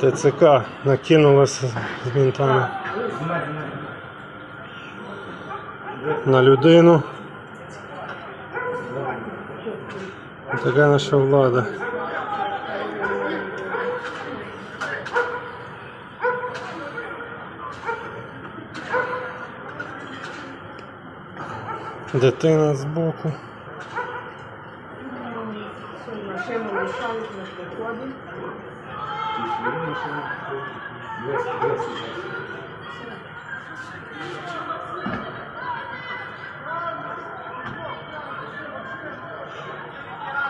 ТЦК накинулася з ментами на людину. Така наша влада. Дитина збоку. Машину на приході.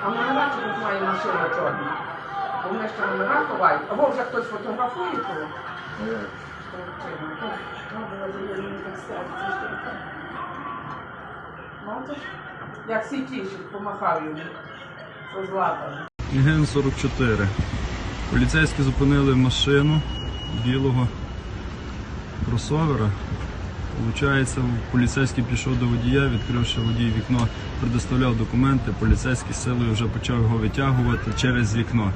А номера тут має машина чорна. Бо Вони ще номера ховають. Або вже хтось фотографує того. Бачиш? Як всі тішить, помахав йому. Що злапали. Ген 44. Поліцейські зупинили машину білого кросовера. Получається, поліцейський пішов до водія, відкривши водій вікно, предоставляв документи. Поліцейський силою вже почав його витягувати через вікно.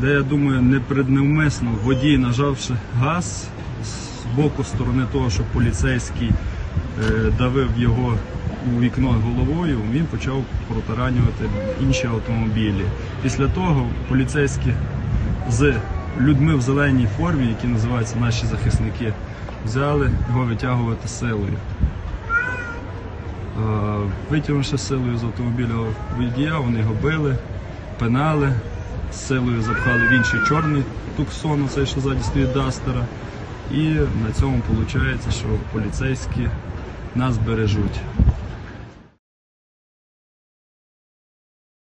Де я думаю, непредневмисно водій, нажавши газ з боку сторони того, що поліцейський е, давив його у вікно головою, він почав протаранювати інші автомобілі. Після того поліцейські з людьми в зеленій формі, які називаються наші захисники, взяли його витягувати силою. Е, Витягнувши силою з автомобіля водія, вони його били, пинали, силою запхали в інший чорний туксон, цей, що ззаді стоїть Дастера. І на цьому виходить, що поліцейські нас бережуть.